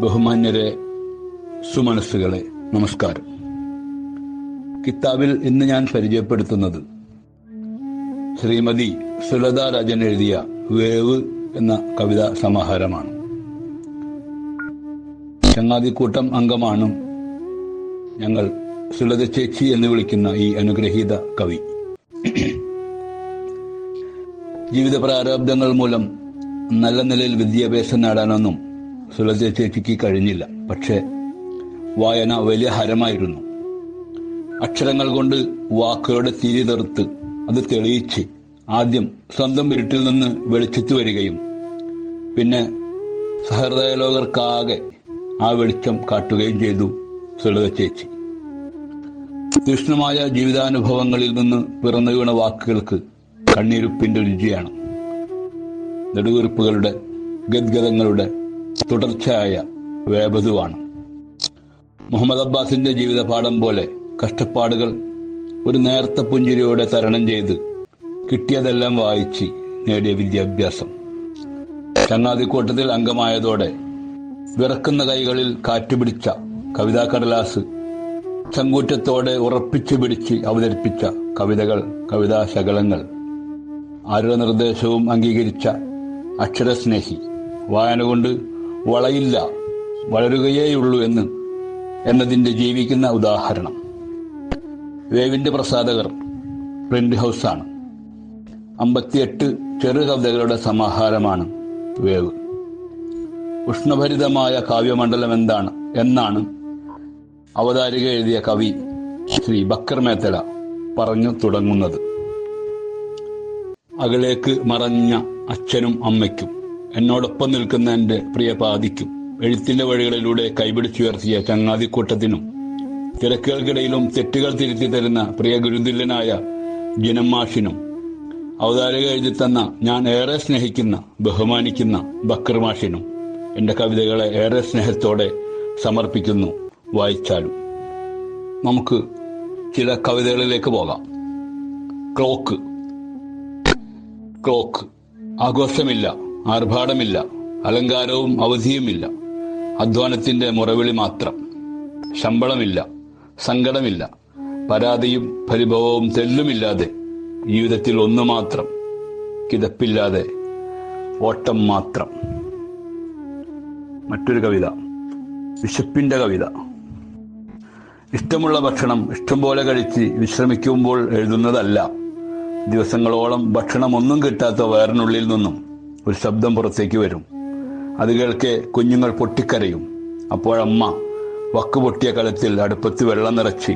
ബഹുമാന്യരെ സുമനസ്സുകളെ നമസ്കാരം. കിതാബിൽ ഇന്ന് ഞാൻ പരിചയപ്പെടുത്തുന്നത് ശ്രീമതി സുലത രാജൻ എഴുതിയ വേവ് എന്ന കവിതാ സമാഹാരമാണ്. ചങ്ങാതിക്കൂട്ടം അംഗമാണ് ഞങ്ങൾ സുലത ചേച്ചി എന്ന് വിളിക്കുന്ന ഈ അനുഗ്രഹീത കവി. ജീവിത പ്രാരബ്ധങ്ങൾ മൂലം നല്ല നിലയിൽ വിദ്യാഭ്യാസം നേടാനൊന്നും ചേച്ചിക്ക് കഴിഞ്ഞില്ല. പക്ഷേ വായന വലിയ ഹരമായിരുന്നു. അക്ഷരങ്ങൾ കൊണ്ട് വാക്കുകളുടെ തിരി തെറുത്ത് അത് തെളിയിച്ച് ആദ്യം സ്വന്തം ഇരുട്ടിൽ നിന്ന് വെളിച്ചത്ത് വരികയും പിന്നെ സഹൃദയലോകർക്കാകെ ആ വെളിച്ചം കാട്ടുകയും ചെയ്തു സുലത ചേച്ചി. തീക്ഷ്ണമായ ജീവിതാനുഭവങ്ങളിൽ നിന്ന് പിറന്നു വീണ വാക്കുകൾക്ക് കണ്ണീരുപ്പിന്റെ രുചിയാണ്. നെടുവീർപ്പുകളുടെ ഗദ്ഗതങ്ങളുടെ തുടർച്ചയായ വേബതുവാണ് മുഹമ്മദ് അബ്ബാസിന്റെ ജീവിതപാഠം പോലെ കഷ്ടപ്പാടുകൾ ഒരു നേർത്ത പുഞ്ചിരിയോടെ തരണം ചെയ്ത് കിട്ടിയതെല്ലാം വായിച്ച് നേടിയ വിദ്യാഭ്യാസം. ചങ്ങാതിക്കൂട്ടത്തിൽ അംഗമായതോടെ വിറക്കുന്ന കൈകളിൽ കാറ്റുപിടിച്ച കവിതാ കടലാസ് ചങ്കൂറ്റത്തോടെ ഉറപ്പിച്ചു പിടിച്ച് അവതരിപ്പിച്ച കവിതകൾ കവിതാ ശകലങ്ങൾ. ആരുടെ നിർദ്ദേശവും അംഗീകരിച്ച അക്ഷരസ്നേഹി. വായന കൊണ്ട് വളയില്ല വളരുകയേയുള്ളൂ എന്ന് എന്നതിന്റെ ജീവിക്കുന്ന ഉദാഹരണം. വേവിന്റെ പ്രസാധകർ പ്രിന്റ് ഹൗസാണ് അമ്പത്തിയെട്ട് ചെറു കവിതകളുടെ സമാഹാരമാണ് വേവ്. ഉഷ്ണഭരിതമായ കാവ്യമണ്ഡലം എന്താണ് എന്നാണ് അവതാരിക എഴുതിയ കവി ശ്രീ ബക്കർ മേത്തല പറഞ്ഞു തുടങ്ങുന്നത്. അകലേക്ക് മറഞ്ഞ അച്ഛനും അമ്മയ്ക്കും. എന്നോടൊപ്പം നിൽക്കുന്ന എന്റെ പ്രിയ പാതിക്കും എഴുത്തിന്റെ വഴികളിലൂടെ കൈപിടിച്ചുയർത്തിയ ചങ്ങാതിക്കൂട്ടത്തിനും തിരക്കുകൾക്കിടയിലും തെറ്റുകൾ തിരുത്തി തരുന്ന പ്രിയ ഗുരുതുല്യനായ ജിനമ്മാഷിനും അവതാരക എഴുതി തന്ന ഞാൻ ഏറെ സ്നേഹിക്കുന്ന ബഹുമാനിക്കുന്ന ബക്കർ മാഷിനും എന്റെ കവിതകളെ ഏറെ സ്നേഹത്തോടെ സമർപ്പിക്കുന്നു വായിച്ചാലും. നമുക്ക് ചില കവിതകളിലേക്ക് പോകാം. ക്ലോക്ക്. ക്ലോക്ക്. ആഘോഷമില്ല. ആർഭാടമില്ല അലങ്കാരവും അവധിയുമില്ല. അധ്വാനത്തിന്റെ മുറവിളി മാത്രം. ശമ്പളമില്ല സങ്കടമില്ല. പരാതിയും പരിഭവവും തെല്ലുമില്ലാതെ ജീവിതത്തിൽ ഒന്നു മാത്രം. കിതപ്പില്ലാതെ ഓട്ടം മാത്രം. മറ്റൊരു കവിത. വിശപ്പിന്റെ കവിത. ഇഷ്ടമുള്ള ഭക്ഷണം ഇഷ്ടം പോലെ കഴിച്ച് വിശ്രമിക്കുമ്പോൾ എഴുതുന്നതല്ല. ദിവസങ്ങളോളം ഭക്ഷണം ഒന്നും കിട്ടാത്ത വയറിനുള്ളിൽ നിന്നും ഒരു ശബ്ദം പുറത്തേക്ക് വരും. അത് കേൾക്കെ കുഞ്ഞുങ്ങൾ പൊട്ടിക്കരയും. അപ്പോഴമ്മ വക്ക് പൊട്ടിയ കലത്തിൽ അടുപ്പത്ത് വെള്ളം നിറച്ച്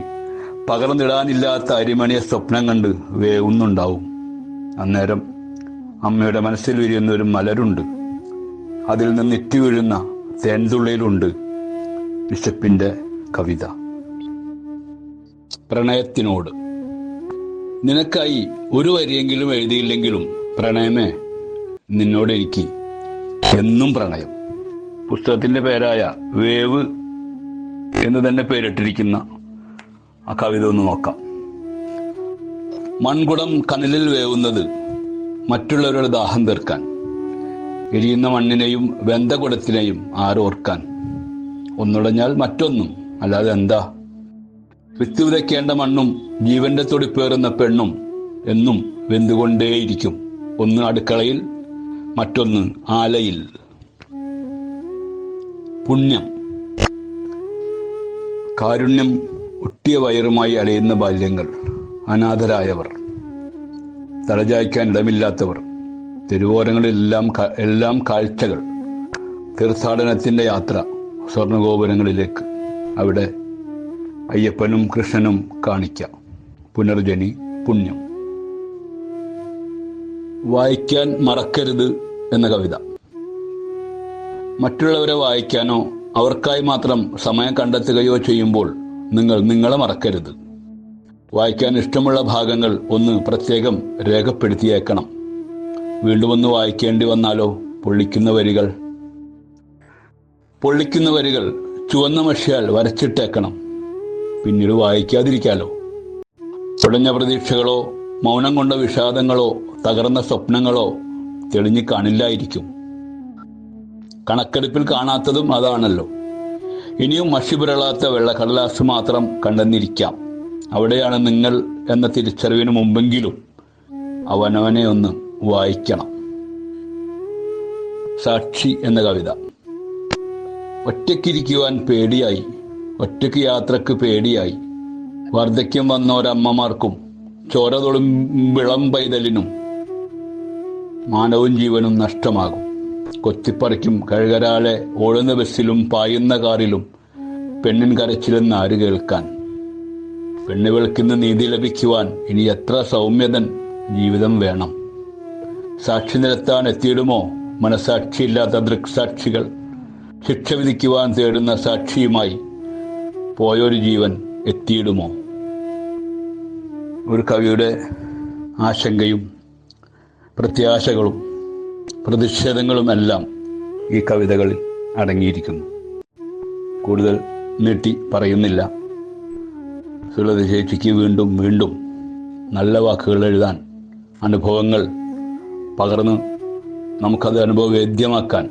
പകർന്നിടാനില്ലാത്ത അരിമണിയെ സ്വപ്നം കണ്ട് വേവുന്നുണ്ടാവും. അന്നേരം അമ്മയുടെ മനസ്സിൽ വിരിയുന്ന ഒരു മലരുണ്ട്. അതിൽ നിന്ന് ഇറ്റി വീഴുന്ന തേൻതുള്ളിയിലുണ്ട് വിശപ്പിന്റെ കവിത. പ്രണയത്തിനോട്. നിനക്കായി ഒരു വരിയെങ്കിലും എഴുതിയില്ലെങ്കിലും പ്രണയമേ നിന്നോട് എനിക്ക് എന്നും പ്രണയം. പുസ്തകത്തിന്റെ പേരായ വേവ് എന്ന് തന്നെ പേരിട്ടിരിക്കുന്ന ആ കവിത ഒന്ന് നോക്കാം. മൺകുടം കനലിൽ വേവുന്നത് മറ്റുള്ളവരുടെ ദാഹം തീർക്കാൻ എരിയുന്ന മണ്ണിനെയും വെന്തകുടത്തിനെയും ആരോർക്കാൻ. ഒന്നുടഞ്ഞാൽ മറ്റൊന്നും അല്ലാതെ എന്താ? വിത്ത് വിതയ്ക്കേണ്ട മണ്ണും ജീവന്റെ തുടിപ്പേറുന്ന പെണ്ണും എന്നും വെന്തുകൊണ്ടേയിരിക്കും. ഒന്ന് അടുക്കളയിൽ മറ്റൊന്ന് ആലയിൽ. പുണ്യം. കാരുണ്യം ഒട്ടിയ വയറുമായി അലയുന്ന ബാല്യങ്ങൾ. അനാഥരായവർ. തലചായ്ക്കാൻ ഇടമില്ലാത്തവർ. തെരുവോരങ്ങളിലെല്ലാം എല്ലാം കാഴ്ചകൾ. തീർത്ഥാടനത്തിന്റെ യാത്ര സ്വർണഗോപുരങ്ങളിലേക്ക്. അവിടെ അയ്യപ്പനും കൃഷ്ണനും കാണിക്കാം. പുനർജനി പുണ്യം. വായിക്കാൻ മറക്കരുത്. എന്ന കവിത. മറ്റുള്ളവരെ വായിക്കാനോ അവർക്കായി മാത്രം സമയം കണ്ടെത്തുകയോ ചെയ്യുമ്പോൾ നിങ്ങൾ നിങ്ങളെ മറക്കരുത്. വായിക്കാൻ ഇഷ്ടമുള്ള ഭാഗങ്ങൾ ഒന്ന് പ്രത്യേകം രേഖപ്പെടുത്തിയേക്കണം. വീണ്ടും ഒന്ന് വായിക്കേണ്ടി വന്നാലോ? പൊള്ളിക്കുന്ന വരികൾ. പൊള്ളിക്കുന്ന വരികൾ ചുവന്ന മഷിയാൽ വരച്ചിട്ടേക്കണം. പിന്നീട് വായിക്കാതിരിക്കാലോ? തുടഞ്ഞ പ്രതീക്ഷകളോ മൗനം കൊണ്ട വിഷാദങ്ങളോ തകർന്ന സ്വപ്നങ്ങളോ തെളിഞ്ഞു കാണില്ലായിരിക്കും. കണക്കെടുപ്പിൽ കാണാത്തതും അതാണല്ലോ. ഇനിയും മഷി പുരളാത്ത വെള്ളക്കടലാസ് മാത്രം കണ്ടെന്നിരിക്കാം. അവിടെയാണ് നിങ്ങൾ എന്ന തിരിച്ചറിവിന് മുമ്പെങ്കിലും അവനവനെ ഒന്ന് വായിക്കണം. സാക്ഷി എന്ന കവിത. ഒറ്റയ്ക്കിരിക്കുവാൻ പേടിയായി. ഒറ്റയ്ക്ക് യാത്രയ്ക്ക് പേടിയായി. വാർദ്ധക്യം വന്നോരമ്മമാർക്കും ചോര തൊളും വിളം പൈതലിനും മാനവും ജീവനും നഷ്ടമാകും. കൊത്തിപ്പറിക്കും കഴുകരാളെ ഓടുന്ന ബസ്സിലും പായുന്ന കാറിലും പെണ്ണിൻ കരച്ചിലെന്ന് ആര് കേൾക്കാൻ? പെണ്ണ് വിളിക്കുന്ന നീതി ലഭിക്കുവാൻ ഇനി എത്ര സൗമ്യതൻ ജീവിതം വേണം? സാക്ഷി നിരത്താൻ എത്തിയിടുമോ മനസാക്ഷിയില്ലാത്ത ദൃക്സാക്ഷികൾ? ശിക്ഷ വിധിക്കുവാൻ തേടുന്ന സാക്ഷിയുമായി പോയൊരു ജീവൻ എത്തിയിടുമോ? ഒരു കവിയുടെ ആശങ്കയും പ്രത്യാശകളും പ്രതിഷേധങ്ങളും എല്ലാം ഈ കവിതകളിൽ അടങ്ങിയിരിക്കുന്നു. കൂടുതൽ നീട്ടി പറയുന്നില്ല. സുലത ചേച്ചിക്ക് വീണ്ടും വീണ്ടും നല്ല വാക്കുകൾ എഴുതാൻ അനുഭവങ്ങൾ പകർന്ന് നമുക്കത് അനുഭവവേദ്യമാക്കാൻ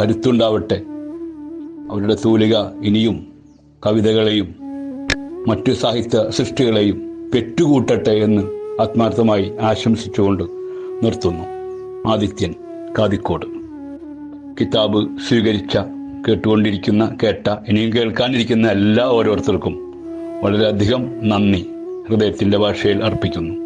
കരുത്തുണ്ടാവട്ടെ. അവരുടെ തൂലിക ഇനിയും കവിതകളെയും മറ്റു സാഹിത്യ സൃഷ്ടികളെയും പെറ്റുകൂട്ടട്ടെ എന്ന് ആത്മാർത്ഥമായി ആശംസിച്ചുകൊണ്ട് നിർത്തുന്നു. ആദിത്യൻ കാതിക്കോട്. കിതാബ് സ്വീകരിച്ച കേട്ടുകൊണ്ടിരിക്കുന്ന കേട്ട ഇനിയും കേൾക്കാനിരിക്കുന്ന എല്ലാ ഓരോരുത്തർക്കും വളരെയധികം നന്ദി. ഹൃദയത്തിന്റെ ഭാഷയിൽ അർപ്പിക്കുന്നു.